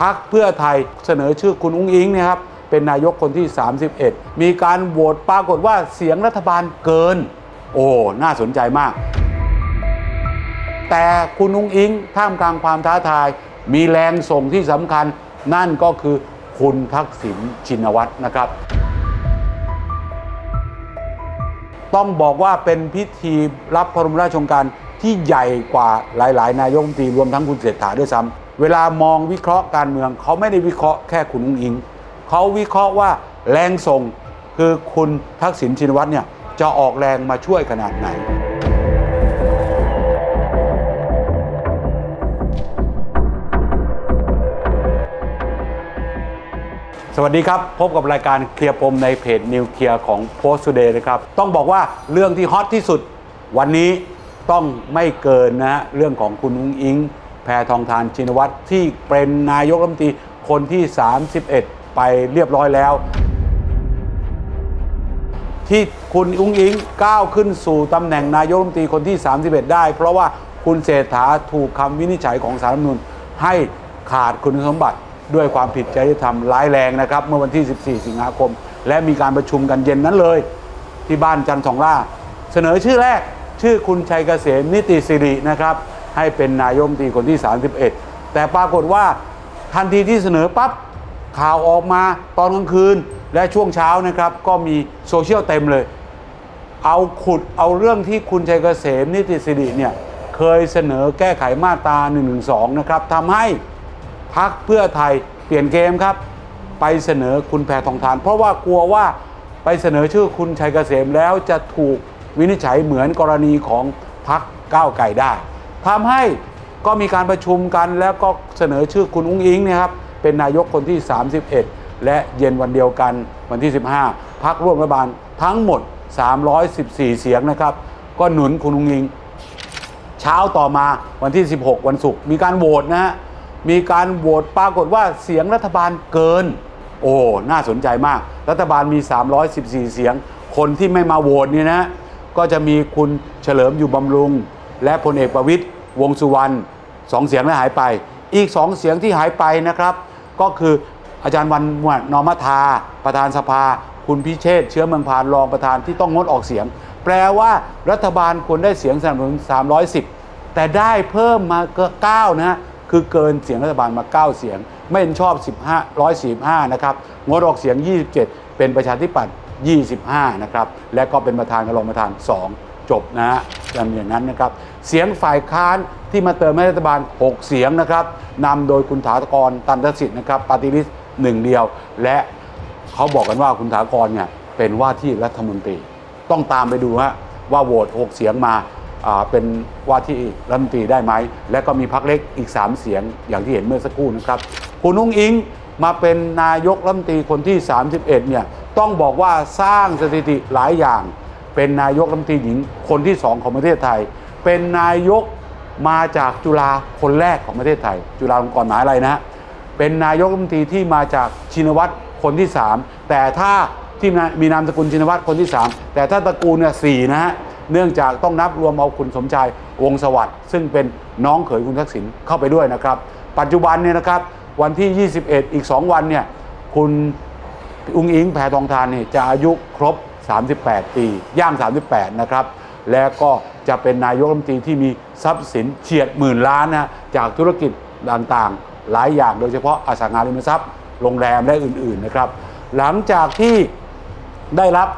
พักเพื่อไทยเสนอชื่อคุณอุ้งอิงเนี่ยครับเป็นนายกคนที่ 31 มีการโหวตปรากฏว่าเสียงรัฐบาลเกิน โอ้ น่าสนใจมาก แต่คุณอุ้งอิงท่ามกลางความท้าทาย มีแรงส่งที่สำคัญ นั่นก็คือคุณทักษิณชินวัตรนะครับ ต้องบอกว่าเป็นพิธีรับพระบรมราชโองการที่ใหญ่กว่าหลาย ๆ นายกรัฐมนตรีรวมทั้งคุณเศรษฐาด้วยซ้ำ เวลามองวิเคราะห์การเมือง เขาไม่ได้วิเคราะห์แค่คุณอุ้งอิง เขาวิเคราะห์ว่าแรงส่งคือคุณทักษิณชินวัตรเนี่ยจะออกแรงมาช่วยขนาดไหน สวัสดีครับ พบกับรายการเคลียร์ปมในเพจนิวเคลียร์ของ Post Today นะครับ ต้องบอกว่าเรื่องที่ฮอตที่สุดวันนี้ต้องไม่เกินนะฮะเรื่องของคุณอุ้งอิง แพทองทานชินวัตรที่เป็นนายกรัฐมนตรีคนที่ 31 ไปเรียบร้อยแล้ว ที่คุณอุ้งอิงก้าวขึ้นสู่ตำแหน่งนายกรัฐมนตรีคนที่ 31 ได้ เพราะว่าคุณเศรษฐาถูกคำวินิจฉัยของสารรัฐมนูญให้ขาดคุณสมบัติด้วยความผิดจริยธรรมร้ายแรงนะครับ เมื่อวันที่ 14 สิงหาคม และมีการประชุมกันเย็นนั้นเลย ที่บ้านจันทร์สองล่า เสนอชื่อแรกชื่อคุณชัยเกษมนิติสิรินะครับ ให้เป็นนายกรัฐมตรีคนที่ 31 แต่ปรากฏว่าทันทีที่เสนอปั๊บข่าวออกมาตอนกลางคืนและช่วงเช้านะครับ ก็มีโซเชียลเต็มเลย เอาขุดเอาเรื่องที่คุณชัยเกษมนิติสิริเนี่ยเคยเสนอแก้ไขมาตรา1นึนะครับทำให้พักเพื่อไทยเปลี่ยนเกมครับ ไปเสนอคุณแพทองทาน เพราะว่ากลัวว่าไปเสนอชื่อคุณชัยเกษมแล้วจะถูกวินิจฉัยเหมือนกรณีของพักก้าวไก่ได้ ทำให้ก็มีการประชุมกันแล้วก็เสนอชื่อคุณอุ้งอิงเนยครับเป็นนายกคนที่ 31 และเย็นวันเดียวกันวันที่ 15พักร่วมรัฐบาลทั้งหมด 314 เสียงนะครับ ก็หนุนคุณอุ้งอิง เช้าต่อมาวันที่ 16 วันศุกร์มีการโหวตนะฮะมีการโหวตปรากฏว่าเสียงรัฐบาลเกิน โอ้น่าสนใจมาก รัฐบาลมี 314 เสียง คนที่ไม่มาโหวตเนี่ยนะก็จะมีคุณเฉลิมอยู่บำรุง และพลเอกประวิตย วงสุวรรณสองเสียงได้หายไป อีกสองเสียงที่หายไปนะครับ ก็คืออาจารย์วันมวนอมทา ประธานสภา คุณพิเชษเชื้อเมืองพานรองประธานที่ต้องงดออกเสียง แปลว่ารัฐบาลควรได้เสียงสนับสนุน310 แต่ได้เพิ่มมาเก็9นะฮะคือเกินเสียงรัฐบาลมา 9 เสียง ไม่เห็นชอบ 15 145 นะครับงดออกเสียง 27 เป็นประชาธิปัตย์25 นะครับ และก็เป็นประธานกับรองประธาน 2 จบนะฮะจำอย่างนั้นนะครับ เสียงฝ่ายค้านที่มาเติมให้รัฐบาล 6 เสียงนะครับนำโดยคุณถากรตันทสิทธิ์นะครับปฏิริษหนึ่งเดียว และเขาบอกกันว่าคุณถากรเนี่ยเป็นว่าที่รัฐมนตรี ต้องตามไปดูฮะว่าโหวต 6 เสียงมาอ่าเป็นว่าที่รัฐมนตรีได้ไหม และก็มีพักเล็กอีก 3 เสียงอย่างที่เห็นเมื่อสักครู่นะครับ คุณนุ้งอิงมาเป็นนายกรัฐมนตรีคนที่ 31เนี่ยต้องบอกว่าสร้างสถิติหลายอย่าง เป็นนายกรัฐมนตรีหญิงคนที่สองของประเทศไทย เป็นนายกมาจากจุฬาคนแรกของประเทศไทย จุฬาลงกรณ์มหาอะไรนะฮะเป็นนายกรัฐมนตรีที่มาจากชินวัตรคนที่ 3 แต่ถ้าที่มีนามสกุลชินวัตรคนที่ 3 แต่ถ้าตระกูลเนี่ยสนะฮะเนื่องจากต้องนับรวมเอาคุณสมชายวงสวัสดิ์ซึ่งเป็นน้องเขยคุณทักษิณเข้าไปด้วยนะครับ ปัจจุบันเนี่ยนะครับวันที่ 21 อีก 2 วันเนี่ยคุณอุ้งอิงแพทองทานเนี่ยจะอายุครบ 38 ปีย่าง 38 นะครับ และก็จะเป็นนายกรัฐมนตรีที่มีทรัพย์สินเฉียดหมื่นล้านนะจากธุรกิจต่างๆ หลายอย่าง โดยเฉพาะอสังหาริมทรัพย์ โรงแรมและอื่นๆนะครับ หลังจากที่ได้รับ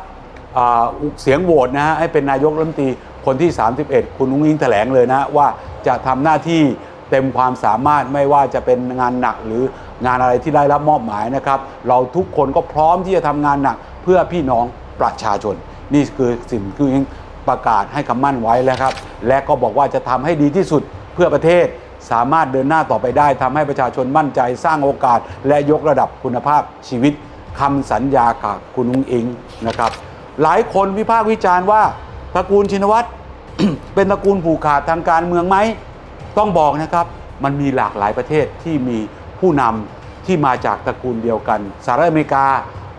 เสียงโหวตนะฮะให้เป็นนายกรัฐมนตรีคนที่ 31 คุณนุ้งอิงแถลงเลยนะว่าจะทำหน้าที่เต็มความสามารถไม่ว่าจะเป็นงานหนักหรืองานอะไรที่ได้รับมอบหมายนะครับ เราทุกคนก็พร้อมที่จะทำงานหนักเพื่อพี่น้อง ประชาชน นี่คือสิ่งที่คุณนุ้งอิงประกาศให้คำมั่นไว้แล้วครับ และก็บอกว่าจะทำให้ดีที่สุดเพื่อประเทศสามารถเดินหน้าต่อไปได้ทำให้ประชาชนมั่นใจสร้างโอกาส และยกระดับคุณภาพชีวิตคำสัญญากับคุณนุ้งอิงนะครับ หลายคนวิพากษ์วิจารณ์ว่าตระกูลชินวัตร เป็นตระกูลผูกขาดทางการเมืองไหมต้องบอกนะครับมันมีหลากหลายประเทศที่มีผู้นำที่มาจากตระกูลเดียวกันสหรัฐอเมริกา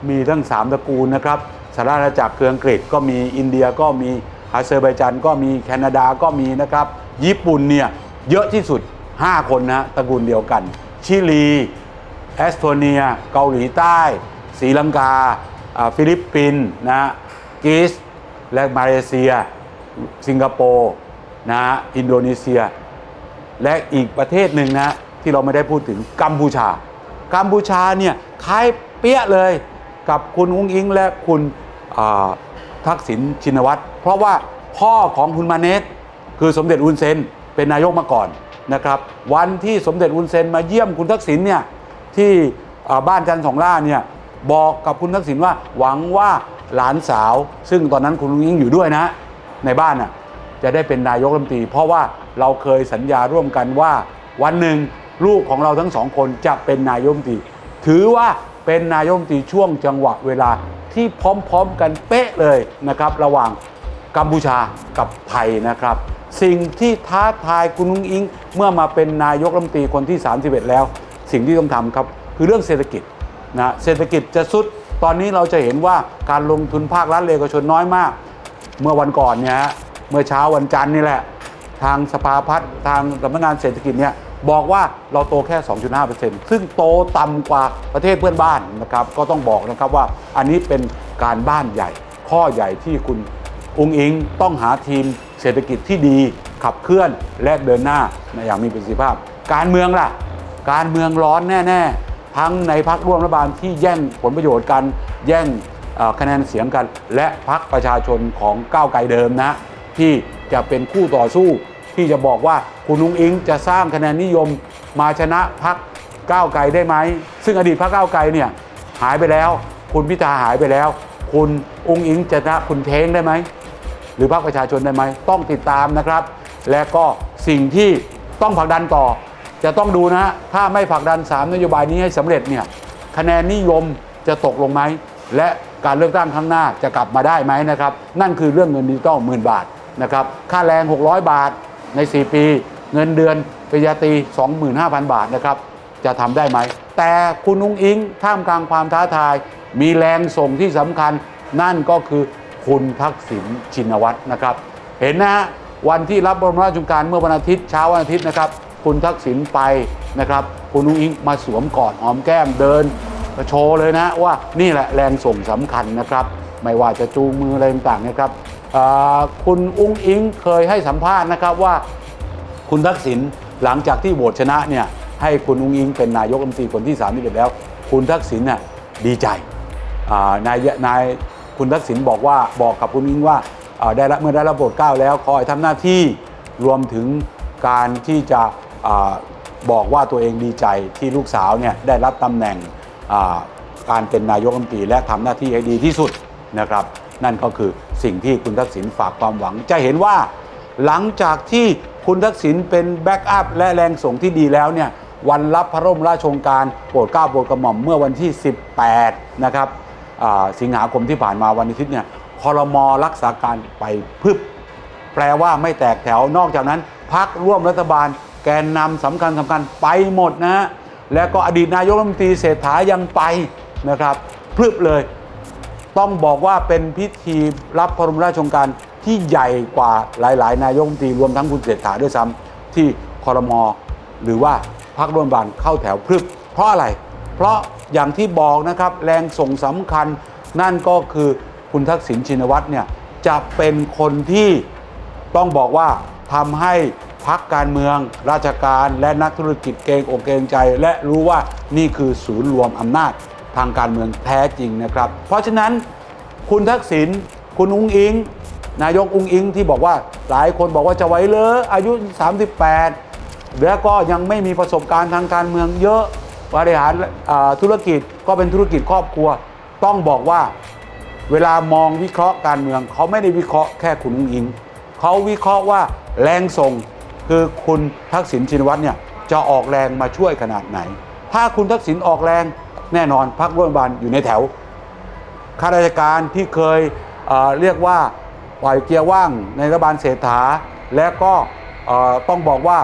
มีทั้ง 3 ตระกูลนะครับ สหรัฐอาณาจักรเครืออังกฤษก็มีอินเดียก็มีอาเซอร์ไบจันก็มีแคนาดาก็มีนะครับ ญี่ปุ่นเนี่ยเยอะที่สุด 5 คนนะตระกูลเดียวกัน ชิลี แอสโตเนีย เกาหลีใต้ศรีลังกา ฟิลิปปินส์นะกรีซและมาเลเซีย สิงคโปร์นะฮะอินโดนีเซีย และอีกประเทศหนึ่งนะที่เราไม่ได้พูดถึงกัมพูชา กัมพูชาเนี่ยคล้ายเปี้ยเลยกับคุณอุ้งอิงและคุณ ทักษิณชินวัตรเพราะว่าพ่อของคุณมาเนตคือสมเด็จอุนเซนเป็นนายกมาก่อนนะครับวันที่สมเด็จอุนเซนมาเยี่ยมคุณทักษิณเนี่ยที่บ้านจันทร์สองล่าเนี่ยบอกกับคุณทักษิณว่าหวังว่าหลานสาว ซึ่งตอนนั้นคุณอุ้งอิงอยู่ด้วยนะ ในบ้านน่ะจะได้เป็นนายกรัฐมนตรี เพราะว่าเราเคยสัญญาร่วมกันว่า วันหนึ่งลูกของเราทั้งสองคนจะเป็นนายกรัฐมนตรี ถือว่าเป็นนายกรัฐมนตรีช่วงจังหวะเวลา ที่พร้อมๆกันเป๊ะเลยนะครับ ระหว่างกัมพูชากับไทยนะครับ สิ่งที่ท้าทายคุณนุ้งอิง เมื่อมาเป็นนายกรัฐมนตรีคนที่ 31 แล้ว สิ่งที่ต้องทำครับ คือเรื่องเศรษฐกิจนะเศรษฐกิจจะสุดตอนนี้เราจะเห็นว่าการลงทุนภาครัฐเอกชนน้อยมาก เมื่อวันก่อนเนี่ยฮะเมื่อเช้าวันจันทร์นี่แหละ ทางสภาพัฒน์ทางสำนักงานเศรษฐกิจเนี่ย บอกว่าเราโตแค่ 2.5%ซึ่งโตต่ำกว่าประเทศเพื่อนบ้านนะครับ ก็ต้องบอกนะครับว่าอันนี้เป็นการบ้านใหญ่ ข้อใหญ่ที่คุณองค์อิงต้องหาทีมเศรษฐกิจที่ดี ขับเคลื่อนและเดินหน้าอย่างมีประสิทธิภาพ การเมืองล่ะ การเมืองร้อนแน่ ๆ ทั้งในพักร่วมรัฐบาลที่แย่งผลประโยชน์กัน แย่งคะแนนเสียงกัน และพักประชาชนของก้าวไกลเดิมนะ ที่จะเป็นคู่ต่อสู้ ที่จะบอกว่าคุณนุ้งอิงจะสร้างคะแนนนิยมมาชนะพักก้าวไกลได้ไหม ซึ่งอดีตพักก้าวไกลเนี่ยหายไปแล้ว คุณพิธาหายไปแล้ว คุณอุ้งอิงจะชนะคุณเท้งได้ไหม หรือพรรคประชาชนได้ไหม ต้องติดตามนะครับ และก็สิ่งที่ต้องผลักดันต่อ จะต้องดูนะฮะถ้าไม่ผลักดัน 3 นโยบายนี้ให้สำเร็จเนี่ยคะแนนนิยมจะตกลงไหม และการเลือกตั้งครั้งหน้าจะกลับมาได้ไหมนะครับ นั่นคือเรื่องเงินดิจิตอลหมื่นบาทนะครับ ค่าแรง 600 บาท ใน 4 ปี เงินเดือนปริญญาตรี 25,000 บาทนะครับจะทำได้ไหม แต่คุณนุ้งอิงท่ามกลางความท้าทาย มีแรงส่งที่สำคัญ นั่นก็คือคุณทักษิณชินวัตรนะครับ เห็นนะฮะวันที่รับบรมราชโองการเมื่อวันอาทิตย์เช้าวันอาทิตย์นะครับคุณทักษิณไปนะครับคุณนุ้งอิงมาสวมกอดหอมแก้มเดินโชว์เลยนะว่านี่แหละแรงส่งสำคัญนะครับ ไม่ว่าจะจูงมืออะไรต่างๆนะครับ คุณอุ้งอิงเคยให้สัมภาษณ์นะครับว่าคุณทักษิณหลังจากที่โหวตชนะเนี่ยให้คุณอุ้งอิงเป็นนายกรัฐมนตรีคนที่31แล้ว คุณทักษิณน่ะดีใจนายนายคุณทักษิณบอกว่าบอกกับคุณอิงว่าได้รับเมื่อได้รับโปรดเก้าแล้วขอให้ทำหน้าที่รวมถึงการที่จะบอกว่าตัวเองดีใจที่ลูกสาวเนี่ยได้รับตำแหน่งการเป็นนายกรัฐมนตรีและทำหน้าที่ให้ดีที่สุดนะครับ นั่นก็คือสิ่งที่คุณทักษิณฝากความหวัง จะเห็นว่าหลังจากที่คุณทักษิณเป็นแบ็กอัพและแรงส่งที่ดีแล้วเนี่ยวันรับพระร่มราชโองการโปรดเกล้าโปรดกระหม่อมเมื่อวันที่ 18 นะครับสิงหาคมที่ผ่านมาวันอาทิตย์เนี่ยคอรมอรักษาการไปพึบ แปลว่าไม่แตกแถวนอกจากนั้นพักร่วมรัฐบาลแกนนำสำคัญสำคัญไปหมดนะฮะแล้วก็อดีตนายกรัฐมนตรีเศรษฐายังไปนะครับพรึบเลย ต้องบอกว่าเป็นพิธีรับพระบรมราชโองการที่ใหญ่กว่าหลาย ๆ นายกรัฐมนตรีรวมทั้งคุณเศรษฐาด้วยซ้ำที่คอรมอหรือว่าพรรคร่วมรัฐบาลเข้าแถวพรึบเพราะอะไร เพราะอย่างที่บอกนะครับแรงส่งสำคัญ นั่นก็คือคุณทักษิณชินวัตรเนี่ยจะเป็นคนที่ต้องบอกว่าทำให้พักการเมือง ราชการและนักธุรกิจเกรงอกเกรงใจ และรู้ว่านี่คือศูนย์รวมอำนาจ ทางการเมืองแท้จริงนะครับ เพราะฉะนั้นคุณทักษิณคุณอุ้งอิง นายกอุ้งอิงที่บอกว่าหลายคนบอกว่าจะไหวเลยอายุ 38 แล้วก็ยังไม่มีประสบการณ์ทางการเมืองเยอะบริหารธุรกิจก็เป็นธุรกิจครอบครัว ต้องบอกว่าเวลามองวิเคราะห์การเมือง เขาไม่ได้วิเคราะห์แค่คุณอุ้งอิง เขาวิเคราะห์ว่าแรงส่งคือคุณทักษิณชินวัตรเนี่ยจะออกแรงมาช่วยขนาดไหน ถ้าคุณทักษิณออกแรง แน่นอนพรรคร่วมรัฐบาลอยู่ในแถวข้าราชการที่เคยเเรียกว่าปล่อยเกียร์ว่างในรัฐบาลเศรษฐา และก็ต้องบอกว่า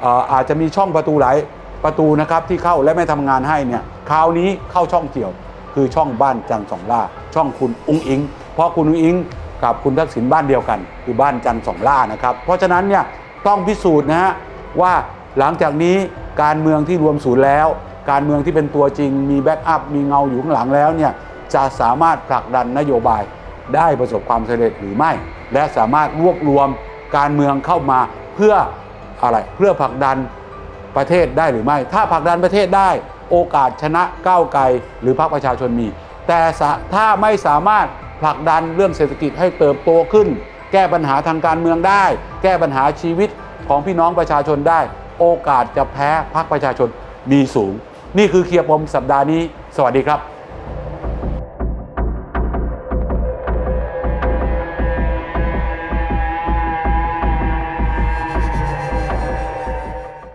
เอ่อาจจะมีช่องประตูหลายประตูนะครับที่เข้าและไม่ทำงานให้เนี่ยคราวนี้เข้าช่องเกี่ยว คือช่องบ้านจันสองล่า ช่องคุณอุ้งอิง เพราะคุณอุ้งอิงกับคุณทักษิณบ้านเดียวกัน คือบ้านจันสองล่านะครับ เพราะฉะนั้นเนี่ยต้องพิสูจน์นะฮะว่าหลังจากนี้การเมืองที่รวมศูนย์แล้ว การเมืองที่เป็นตัวจริง มีแบ็กอัพมีเงาอยู่ข้างหลังแล้วเนี่ยจะสามารถผลักดันนโยบายได้ประสบความสำเร็จหรือไม่ และสามารถรวบรวมการเมืองเข้ามาเพื่ออะไรเพื่อผลักดันประเทศได้หรือไม่ ถ้าผลักดันประเทศได้ โอกาสชนะก้าวไกลหรือพรรคประชาชนมี แต่ถ้าไม่สามารถผลักดันเรื่องเศรษฐกิจให้เติบโตขึ้น แก้ปัญหาทางการเมืองได้ แก้ปัญหาชีวิตของพี่น้องประชาชนได้ โอกาสจะแพ้พรรคประชาชนมีสูง นี่คือเคลียร์ปมสัปดาห์นี้ สวัสดีครับ